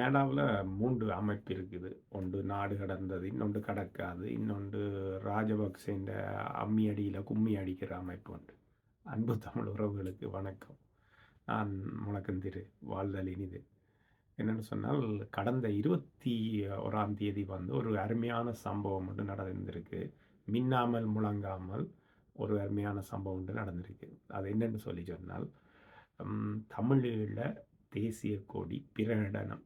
கேடாவில் மூன்று அமைப்பு இருக்குது. ஒன்று நாடு கடந்தது இன்னொன்று கடக்காது இன்னொன்று ராஜபக்சேன்ற அம்மி அடியில் கும்மி அடிக்கிற அமைப்பு உண்டு. அன்பு தமிழ் உறவுகளுக்கு வணக்கம். நான் முழக்கந்திரு வாழ்தல் இனிது என்னென்னு சொன்னால் கடந்த இருபத்தி ஓராம் தேதி வந்து ஒரு அருமையான சம்பவம் ஒன்று நடந்திருக்கு. மின்னாமல் முழங்காமல் ஒரு அருமையான சம்பவம் ஒன்று நடந்திருக்கு. அது என்னென்னு சொல்லி சொன்னால் தமிழில் தேசிய கொடி பிரகடனம்.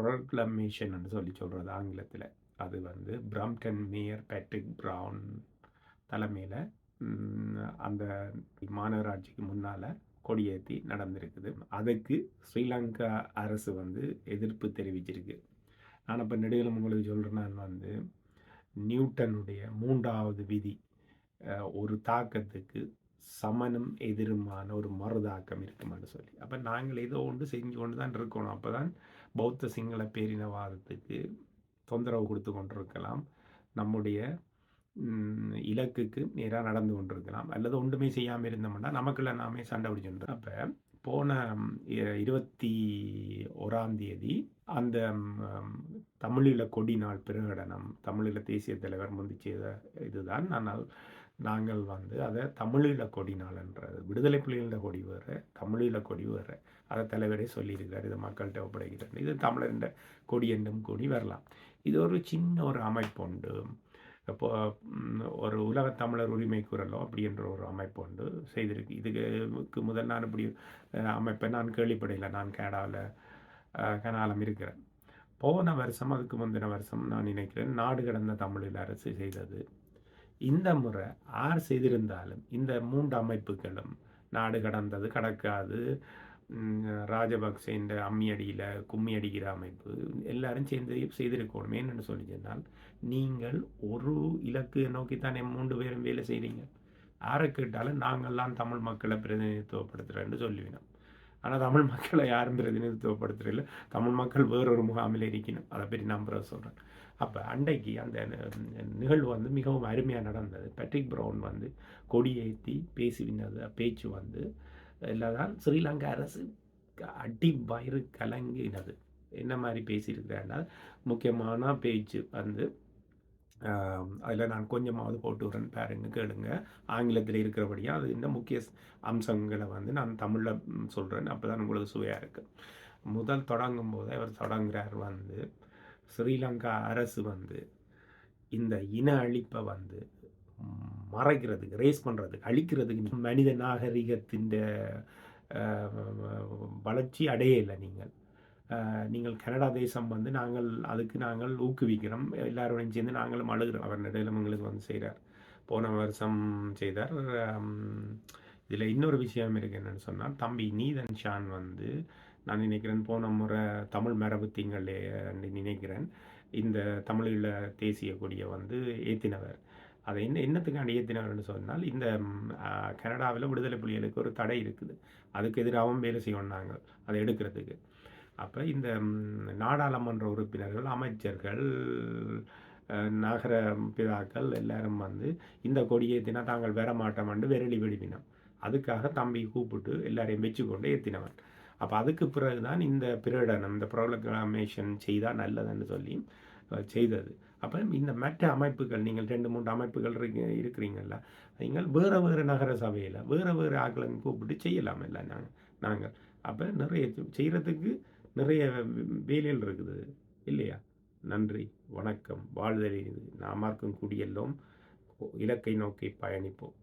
ப்ரோக்ளமேஷன் சொல்லி சொல்கிறது ஆங்கிலத்தில். அது வந்து பிரம்டன் மேயர் பேட்ரிக் ப்ரவுன் தலைமையில் அந்த மாநகராட்சிக்கு முன்னால் கொடியேற்றி நடந்திருக்குது. அதுக்கு ஸ்ரீலங்கா அரசு வந்து எதிர்ப்பு தெரிவிச்சிருக்கு. நான் இப்போ நெடுகிலும் உங்களுக்கு சொல்கிறேன் வந்து நியூட்டனுடைய மூன்றாவது விதி ஒரு தாக்கத்துக்கு சமனும் எதிருமான ஒரு மருதாக்கம் இருக்குமான்னு சொல்லி. அப்போ நாங்கள் ஏதோ ஒன்று செஞ்சு கொண்டு தான் இருக்கணும். அப்போ தான் பௌத்த சிங்கள பேரினவாதத்துக்கு தொந்தரவு கொடுத்து கொண்டிருக்கலாம். நம்முடைய இலக்குக்கு நேராக நடந்து கொண்டிருக்கலாம். அல்லது ஒன்றுமே செய்யாமல் இருந்தோம்னா நமக்குள்ள நாமே சண்டை பிடிச்சிருந்தோம் அப்போ போன இருபத்தி ஓராம் தேதி அந்த தமிழீழ கொடி நாள் பிரகடனம் தமிழீழ தேசிய தலைவர் முந்தி செய்த இதுதான். நான் நாங்கள் வந்து அதை தமிழீழ கொடி நாள்ன்றது. விடுதலை புலிகள கொடி வேறு தமிழீழ கொடி வேறு. அதை தலைவரே சொல்லியிருக்கார் இதை மக்கள்கிட்ட ஒப்படைக்கிறார். இது தமிழர் கொடி என்றும் கொடி வரலாம். இது ஒரு சின்ன ஒரு அமைப்பு உண்டு இப்போ ஒரு உலக தமிழர் உரிமை குரலோ அப்படின்ற ஒரு அமைப்பு உண்டு செய்திருக்கு. இதுக்கு முதல் நான் இப்படி அமைப்பை நான் கேள்விப்படையில நான் கேடாவில் கனாலம் இருக்கிறேன். போன வருஷம் அதுக்கு முந்தின வருஷம் நான் நினைக்கிறேன் நாடு கடந்த தமிழில் அரசு செய்தது. இந்த முறை ஆர் செய்திருந்தாலும் இந்த மூன்று அமைப்புகளும் நாடு கடந்தது கடக்காது. ராஜபக்சேன்ற அம்மி அடியில் கும்மி அடிக்கிற அமைப்பு எல்லாரும் சேர்ந்து செய்திருக்கணும் என்னென்னு சொல்லி சொன்னால் நீங்கள் ஒரு இலக்கு நோக்கித்தானே மூன்று பேரும் வேலை செய்கிறீங்க யாரை கேட்டாலும் நாங்கள்லாம் தமிழ் மக்களை பிரதிநிதித்துவப்படுத்துகிறேன்னு சொல்லுவினோம் ஆனால் தமிழ் மக்களை யாரும் பிரதிநிதித்துவப்படுத்துறதில்ல. தமிழ் மக்கள் வேறொரு முகாமில் இருக்கணும் அதை பற்றி நம்புற சொல்கிறேன் அப்போ அன்றைக்கு அந்த நிகழ்வு வந்து மிகவும் அருமையாக நடந்தது. பேட்ரிக் ப்ரௌன் வந்து கொடியேற்றி பேசினது பேச்சு வந்து இல்லைதான் ஸ்ரீலங்கா அரசு அடி வயிறு கலங்கினது. என்ன மாதிரி பேசியிருக்கிறேன்னா முக்கியமான பேச்சு வந்து அதில் நான் கொஞ்சமாவது போட்டு வரேன் பாருங்க கேளுங்க. ஆங்கிலத்தில் இருக்கிறபடியாக அது இந்த முக்கிய அம்சங்களை வந்து நான் தமிழில் சொல்கிறேன் அப்போ தான் உங்களுக்கு சுவையாக இருக்குது முதல் தொடங்கும் போது அவர் தொடங்குறார் வந்து ஸ்ரீலங்கா அரசு வந்து இந்த இன அழிப்பை வந்து மறைக்கிறதுக்கு ரேஸ் பண்ணுறதுக்கு அழிக்கிறதுக்கு மனித நாகரிகத்தின் வளர்ச்சி அடையலை நீங்கள். நீங்கள் கனடா தேசம் வந்து நாங்கள் அதுக்கு நாங்கள் ஊக்குவிக்கிறோம். எல்லாரோடையும் சேர்ந்து நாங்களும் அழுகிறோம். அவர் நடுவில் எங்களுக்கு வந்து செய்கிறார் போன வருஷம் செய்தார். இதில் இன்னொரு விஷயம் இருக்குது என்னென்னு சொன்னால் தம்பி நீதன் ஷான் வந்து நான் நினைக்கிறேன் போன முறை தமிழ் மரபு திங்களே நினைக்கிறேன். இந்த தமிழில் தேசிய கொடியை வந்து ஏற்றினவர் அதை என்ன என்னத்துக்காண்டி ஏற்றினவர்னு சொன்னால் இந்த கனடாவில் விடுதலை புலிகளுக்கு ஒரு தடை இருக்குது. அதுக்கு எதிராகவும் வேலை செய்யணும் நாங்கள் அதை எடுக்கிறதுக்கு. அப்போ இந்த நாடாளுமன்ற உறுப்பினர்கள் அமைச்சர்கள் நகர பிதாக்கள் எல்லாரும் வந்து இந்த கொடியை ஏற்றினா தாங்கள் வர மாட்டோம்னு விரலி விழுவினோம் அதுக்காக தம்பி கூப்பிட்டு எல்லாரையும் வச்சுக்கொண்டு ஏற்றினவன் அப்போ அதுக்கு பிறகு தான் இந்த பிரகடனம் இந்த ப்ரோக்ளமேஷன் செய்தால் நல்லதுன்னு சொல்லி செய்தது. அப்போ இந்த மற்ற அமைப்புகள் நீங்கள் ரெண்டு மூன்று அமைப்புகள் இருக்கு இருக்கிறீங்கள நீங்கள் வேறு வேறு நகர சபையில் வேறு வேறு ஆக்களை கூப்பிட்டு செய்யலாம் இல்லை நாங்கள் நாங்கள். அப்போ நிறைய செய்கிறதுக்கு நிறைய வேலைகள் இருக்குது. இல்லையா? நன்றி வணக்கம் வாழ்தல் நாமார்க்கும் குடியெல்லாம். இலக்கை நோக்கி பயணிப்போம்.